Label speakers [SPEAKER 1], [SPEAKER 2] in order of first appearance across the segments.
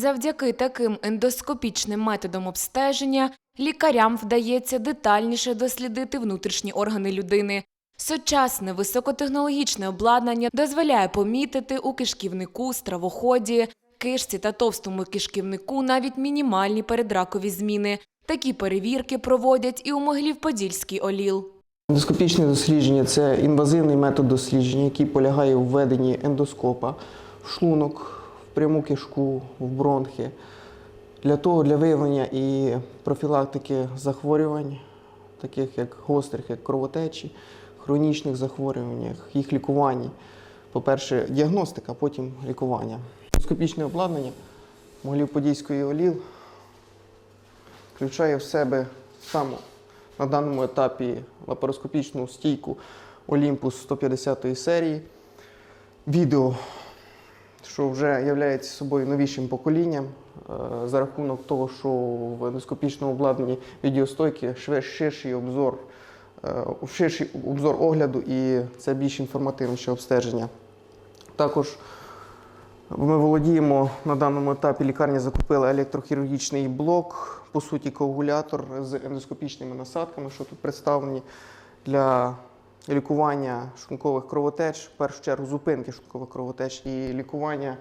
[SPEAKER 1] Завдяки таким ендоскопічним методам обстеження лікарям вдається детальніше дослідити внутрішні органи людини. Сучасне високотехнологічне обладнання дозволяє помітити у кишківнику, стравоході, кишці та товстому кишківнику навіть мінімальні передракові зміни. Такі перевірки проводять і у Могилів-Подільський ОЛІЛ.
[SPEAKER 2] Ендоскопічне дослідження це інвазивний метод дослідження, який полягає у введенні ендоскопа в шлунок, пряму кишку, в бронхи, для того для виявлення і профілактики захворювань, таких як гострих, як кровотечі, хронічних захворювань, їх лікування. По-перше, діагностика, потім лікування. Ендоскопічне обладнання Могилів-Подільської ОЛІЛ включає в себе саму на даному етапі лапароскопічну стійку Olympus 150 серії. Відео, що вже є собою новішим поколінням, е, за рахунок того, що в ендоскопічному обладнанні відеостойки ширший обзор, е, ширший обзор огляду і це більш інформативніше обстеження. Також ми володіємо на даному етапі лікарня закупила електрохірургічний блок, по суті, коагулятор з ендоскопічними насадками, що тут представлені для лікування шлункових кровотеч, в першу чергу зупинки шлункових кровотеч і лікування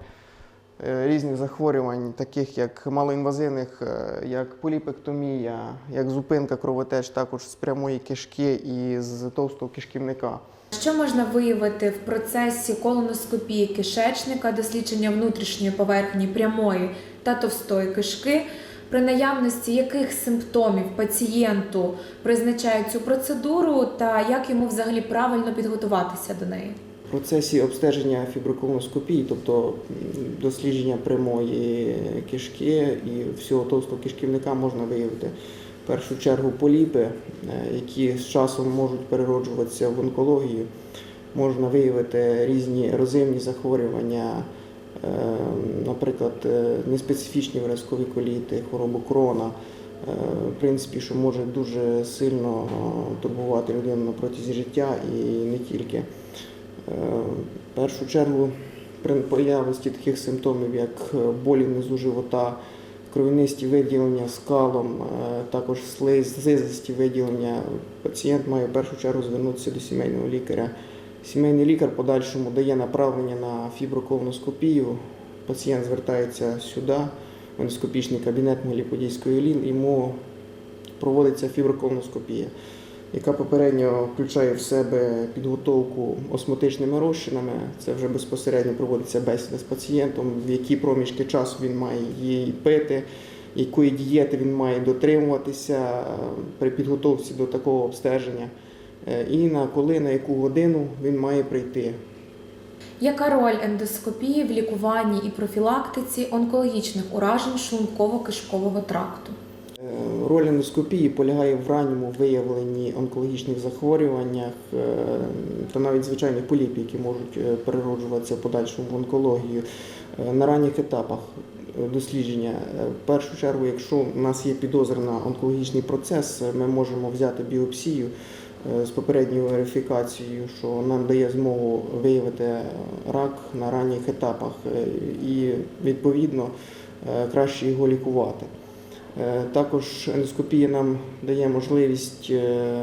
[SPEAKER 2] е, різних захворювань, таких як малоінвазивних, е, як поліпектомія, як зупинка кровотеч, також з прямої кишки і з товстого кишківника.
[SPEAKER 1] Що можна виявити в процесі колоноскопії кишечника, дослідження внутрішньої поверхні прямої та товстої кишки, при наявності яких симптомів пацієнту призначають цю процедуру та як йому взагалі правильно підготуватися до неї?
[SPEAKER 2] В процесі обстеження фіброколоноскопії, тобто дослідження прямої кишки і всього товстого кишківника можна виявити в першу чергу поліпи, е, які з часом можуть перероджуватися в онкологію. Можна виявити різні ерозивні захворювання, наприклад, е, неспецифічні виразкові коліти, хворобу крона. Е, В принципі, що може дуже сильно е, турбувати людину на протязі життя і не тільки. В першу чергу при появності таких симптомів, як болі внизу живота, кровянисті виділення скалом, також слизисті виділення, пацієнт має в першу чергу звернутися до сімейного лікаря. Сімейний лікар подальшому дає направлення на фіброколоноскопію. Пацієнт звертається сюди, в ендоскопічний кабінет Могилів-Подільської ЛІН, йому проводиться фіброколоноскопія яка попередньо включає в себе підготовку осмотичними розчинами. Це вже безпосередньо проводиться бесіда з пацієнтом, в які проміжки часу він має її пити, якої дієти він має дотримуватися е, при підготовці до такого обстеження, і на коли, на яку годину він має прийти.
[SPEAKER 1] Яка роль ендоскопії в лікуванні і профілактиці онкологічних уражень шлунково-кишкового тракту?
[SPEAKER 2] Е, Роль ендоскопії полягає в ранньому виявленні онкологічних захворюваннях е, та навіть звичайних поліпів, які можуть е, перероджуватися в подальшому в онкологію Е, на ранніх етапах е, дослідження. е, В першу чергу, якщо у нас є підозра на онкологічний процес, е, ми можемо взяти біопсію е, з попередньою верифікацією, що нам дає змогу виявити рак на ранніх етапах е, і відповідно е, краще його лікувати. Е, Також ендоскопія нам дає можливість е,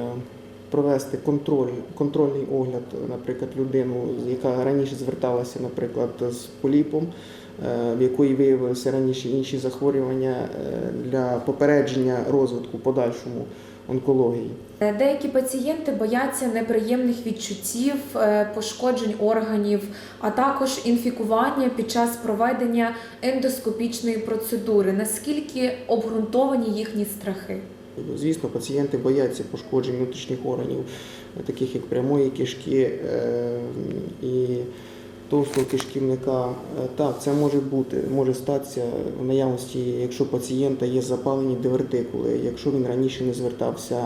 [SPEAKER 2] провести контроль, контрольний огляд, наприклад, людину, яка раніше зверталася, наприклад, з поліпом, е, в якої виявилися раніше інші захворювання е, для попередження розвитку подальшому онкології.
[SPEAKER 1] Е, Деякі пацієнти бояться неприємних відчуттів, е, пошкоджень органів, а також інфікування під час проведення ендоскопічної процедури. Наскільки обґрунтовані їхні страхи?
[SPEAKER 2] Звісно, пацієнти бояться пошкоджень внутрішніх органів, таких як прямої кишки е, і товстого кишківника. Е, Так, це може бути, може статися в наявності, якщо пацієнта є запалені дивертикули, якщо він раніше не звертався,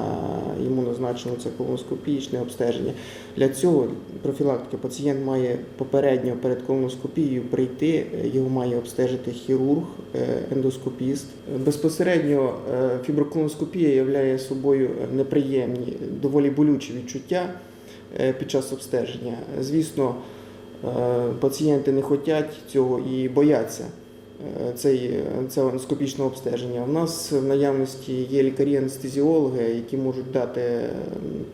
[SPEAKER 2] йому назначено це колоноскопічне обстеження. Для цього профілактики пацієнт має попередньо перед колоноскопією прийти, е, його має обстежити хірург, е, ендоскопіст. Безпосередньо фіброколоноскопія являє собою неприємні, доволі болючі відчуття під час обстеження. Звісно, пацієнти не хочуть цього і бояться. е, цей, це ендоскопічне обстеження. У нас в наявності є лікарі-анестезіологи, які можуть дати е,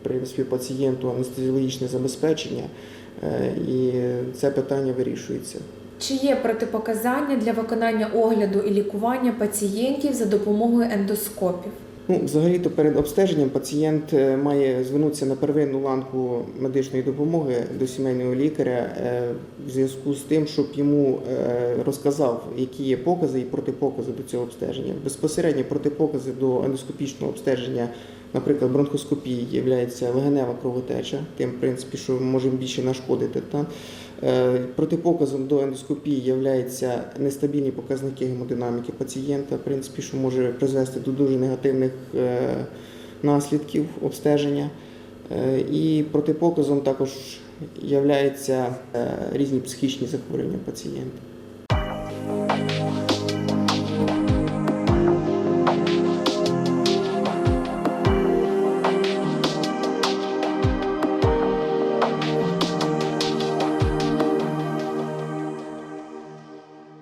[SPEAKER 2] принципі, пацієнту анестезіологічне забезпечення, е, і це питання вирішується.
[SPEAKER 1] Чи є протипоказання для виконання огляду і лікування пацієнтів за допомогою ендоскопів?
[SPEAKER 2] Ну, взагалі-то перед обстеженням пацієнт е, має звернутися на первинну ланку медичної допомоги до сімейного лікаря е, в зв'язку з тим, щоб йому е, розказав, які є покази і протипокази до цього обстеження. Безпосередньо протипокази до ендоскопічного обстеження, наприклад, бронхоскопії, є легенева кровотеча, тим, в принципі, що може більше нашкодити. Та? Е, Протипоказом до ендоскопії є нестабільні показники гемодинаміки пацієнта, в принципі, що може призвести до дуже негативних е, наслідків обстеження. Е, І протипоказом також є різні психічні захворювання пацієнта.